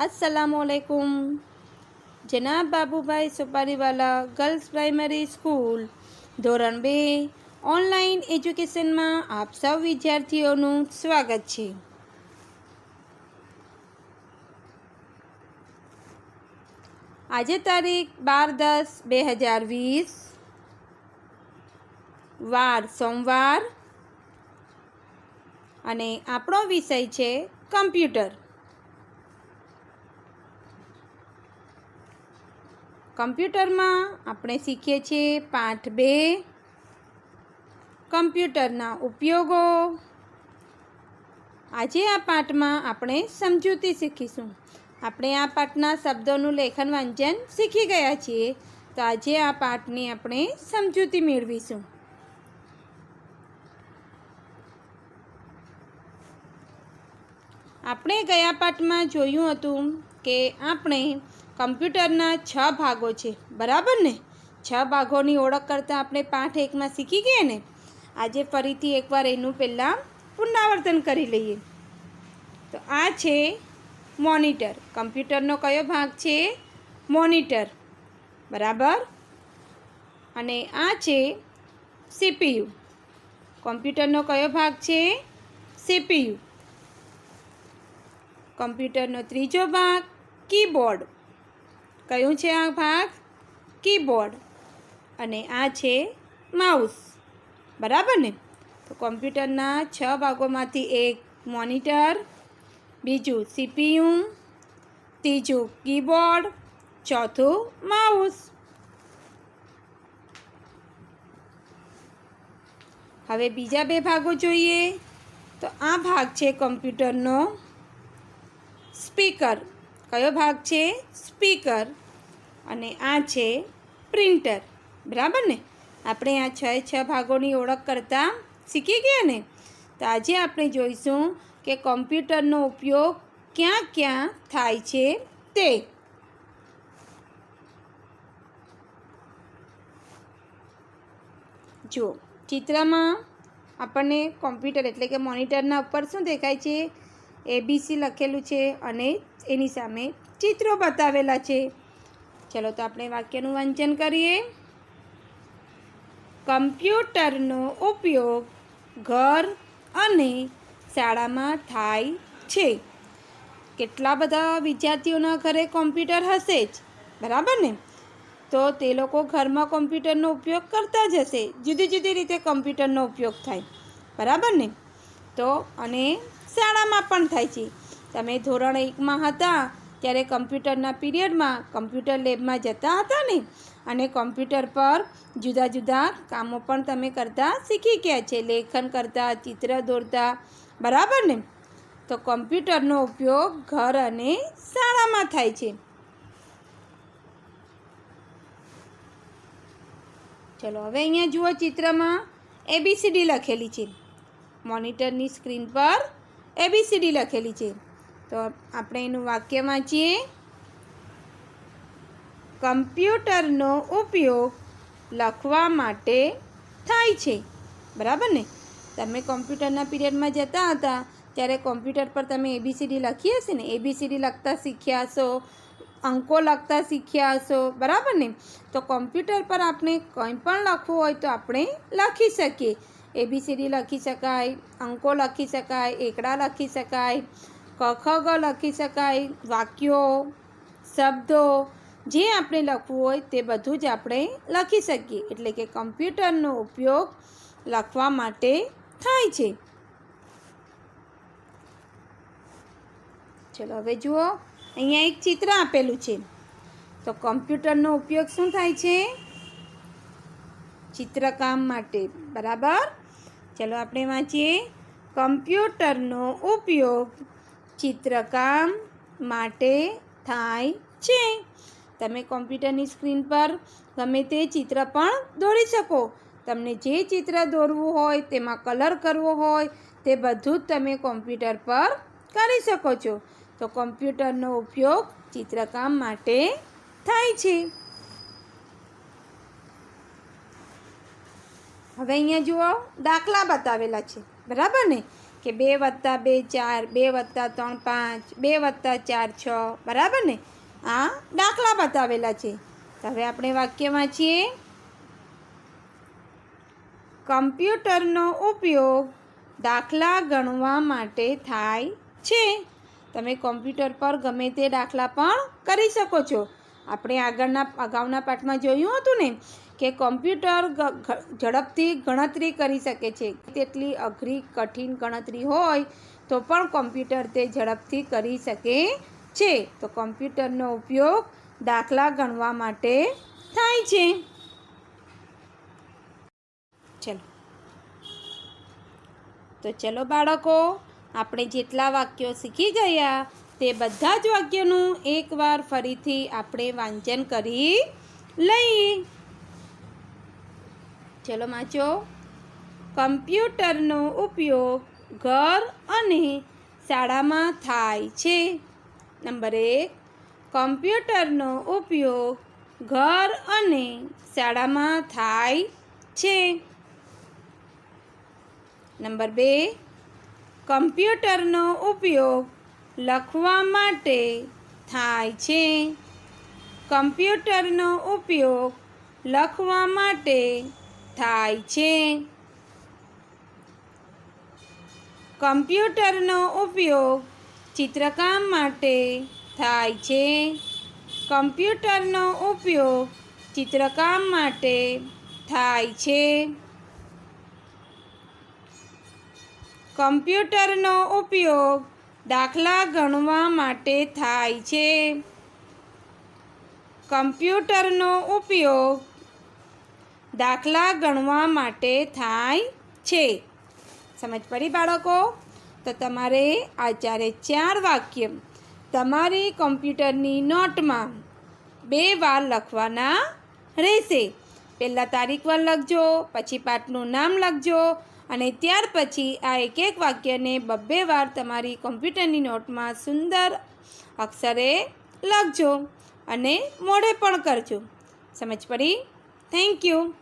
અસલામકુમ જનાબ Babubhai Supariwala girls primary school ધોરણ બે online એજ્યુકેશનમાં આપ સૌ વિદ્યાર્થીઓનું સ્વાગત છે. આજે તારીખ બાર દસ બે હજાર વીસ, વાર સોમવાર, અને આપણો વિષય છે કમ્પ્યુટર. કમ્પ્યુટરમાં આપણે શીખીએ છીએ પાઠ બે. કમ્પ્યુટરના ઉપયોગો. આજે આ પાઠમાં આપણે સમજૂતી શીખીશું. આપણે આ પાઠના શબ્દોનું લેખન વાંચન શીખી ગયા છીએ. તો આજે આ પાઠની આપણે સમજૂતી મેળવીશું. આપણે ગયા પાઠમાં જોયું હતું કે આપણે કમ્પ્યુટરના છ ભાગો છે. બરાબર ને? છ ભાગોની ઓળખ કરતાં આપણે પાઠ એકમાં શીખી ગયા ને? આજે ફરીથી એકવાર એનું પહેલાં પુનરાવર્તન કરી લઈએ. તો આ છે મોનિટર. કમ્પ્યુટરનો કયો ભાગ છે? મોનિટર. બરાબર? અને આ છે સીપીયુ. કોમ્પ્યુટરનો કયો ભાગ છે? સીપીયુ. કમ્પ્યુટરનો ત્રીજો ભાગ કીબોર્ડ. કયું છે આ ભાગ? કીબોર્ડ. અને આ છે માઉસ. બરાબર ને? તો કોમ્પ્યુટરના છ ભાગોમાંથી એક મોનિટર, બીજું સીપીયુ, ત્રીજું કીબોર્ડ, ચોથું માઉસ. હવે બીજા બે ભાગો જોઈએ. તો આ ભાગ છે કોમ્પ્યુટરનો સ્પીકર. કયો ભાગ છે? સ્પીકર. અને આ છે પ્રિન્ટર. બરાબર ને? આપણે આ છ છ ભાગોની ઓળખ કરતાં શીખી ગયા ને? તો આજે આપણે જોઈશું કે કોમ્પ્યુટરનો ઉપયોગ ક્યાં ક્યાં થાય છે તે. જો ચિત્રમાં આપણને કોમ્પ્યુટર એટલે કે મોનિટરના ઉપર શું દેખાય છે? એબીસી લખેલું છે અને એની સામે ચિત્રો બતાવેલા છે. ચલો તો આપણે વાક્યનું વાંચન કરીએ. કમ્પ્યુટરનો ઉપયોગ ઘર અને શાળામાં થાય છે. કેટલા બધા વિદ્યાર્થીઓના ઘરે કોમ્પ્યુટર હશે જ, બરાબર ને? તો તે લોકો ઘરમાં કોમ્પ્યુટરનો ઉપયોગ કરતા જ હશે, જુદી જુદી રીતે કોમ્પ્યુટરનો ઉપયોગ થાય, બરાબર ને? તો અને શાળામાં પણ થાય છે. તમે ધોરણ એકમાં હતા, ત્યારે કમ્પ્યુટરના પીરિયડમાં કમ્પ્યુટર લેબમાં જતા હતા ને? અને કોમ્પ્યુટર પર જુદા જુદા કામો પણ તમે કરતા શીખી ગયા છે. લેખન કરતા, ચિત્ર દોરતા, બરાબર ને? તો કમ્પ્યુટરનો ઉપયોગ ઘર અને શાળામાં થાય છે. ચલો, હવે અહીંયા જુઓ ચિત્રમાં એબીસીડી લખેલી છે. મોનિટરની સ્ક્રીન પર એબીસીડી લખેલી છે. તો આપણે એનું વાક્ય વાંચીએ. કમ્પ્યુટરનો ઉપયોગ લખવા માટે થાય છે. બરાબર ને? તમે કોમ્પ્યુટરના પીરિયડમાં જતા હતા, ત્યારે કોમ્પ્યુટર પર તમે એબીસીડી લખી હશે ને? એબીસીડી લખતા શીખ્યા હશો, અંકો લખતા શીખ્યા હશો, બરાબર ને? તો કોમ્પ્યુટર પર આપણે કંઈ પણ લખવું હોય તો આપણે લખી શકીએ. એબીસીડી લખી શકાય, અંકો લખી શકાય, એકડા લખી શકાય કખગ લખી શકાય, વાક્યો, શબ્દો, જે આપણે લખવું હોય તે બધું જ આપણે લખી શકીએ. એટલે કે કમ્પ્યુટરનો ઉપયોગ લખવા માટે થાય છે. ચલો હવે જુઓ, અહીંયા એક ચિત્ર આપેલું છે. તો કમ્પ્યુટરનો ઉપયોગ શું થાય છે? ચિત્રકામ માટે. બરાબર? ચલો આપણે વાંચીએ. કમ્પ્યુટરનો ઉપયોગ ચિત્રકામ માટે થાય છે. તમે કોમ્પ્યુટરની સ્ક્રીન પર ગમે તે ચિત્ર પણ દોરી શકો. તમને જે ચિત્ર દોરવું હોય, તેમાં કલર કરવો હોય, તે બધું જ તમે કોમ્પ્યુટર પર કરી શકો છો. તો કોમ્પ્યુટરનો ઉપયોગ ચિત્રકામ માટે થાય છે. હવે અહીંયા જુઓ, દાખલા બતાવેલા છે. બરાબર ને? કે બે વત્તા બે ચાર, બે વત્તા ત્રણ પાંચ, બે વત્તા ચાર છ, બરાબર ને? આ દાખલા બતાવેલા છે. તો હવે આપણે વાક્યમાં છીએ, કમ્પ્યુટરનો ઉપયોગ દાખલા ગણવા માટે થાય છે. તમે કોમ્પ્યુટર પર ગમે તે દાખલા પણ કરી શકો છો. આપણે આગળના અગાઉના પાઠમાં જોયું હતું ને કે કોમ્પ્યુટર ઝડપથી ગણતરી કરી શકે છે. તેટલી અઘરી, કઠિન ગણતરી હોય તો પણ કોમ્પ્યુટર તે ઝડપથી કરી શકે છે. તો કોમ્પ્યુટરનો ઉપયોગ દાખલા ગણવા માટે થાય છે. ચલો. તો ચલો બાળકો, આપણે જેટલા વાક્યો શીખી ગયા તે બધા જ વાક્યનું એકવાર ફરીથી આપણે વાંચન કરી લઈએ. ચલો વાંચો. કમ્પ્યુટરનો ઉપયોગ ઘર અને શાળામાં થાય છે. નંબર એક, કમ્પ્યુટરનો ઉપયોગ ઘર અને શાળામાં થાય છે. નંબર બે, કમ્પ્યુટરનો ઉપયોગ લખવા માટે થાય છે. કમ્પ્યુટરનો ઉપયોગ લખવા માટે થાય છે. કમ્પ્યુટરનો ઉપયોગ ચિત્રકામ માટે થાય છે. કમ્પ્યુટરનો ઉપયોગ ચિત્રકામ માટે થાય છે. કમ્પ્યુટરનો ઉપયોગ દાખલા ગણવા માટે થાય છે. કમ્પ્યુટરનો ઉપયોગ દાખલા ગણવા માટે થાય છે. સમજ પડી બાળકો? તો તમારે આ ચારે ચાર વાક્ય તમારી કોમ્પ્યુટરની નોટમાં બે વાર લખવાના રહેશે. પહેલાં તારીખ વાર લખજો, પછી પાઠનું નામ લખજો અને ત્યાર પછી આ એક એક વાક્યને બબ્બે વાર તમારી કોમ્પ્યુટરની નોટમાં સુંદર અક્ષરે લખજો અને મોઢે પણ કરજો. સમજ પડી? Thank you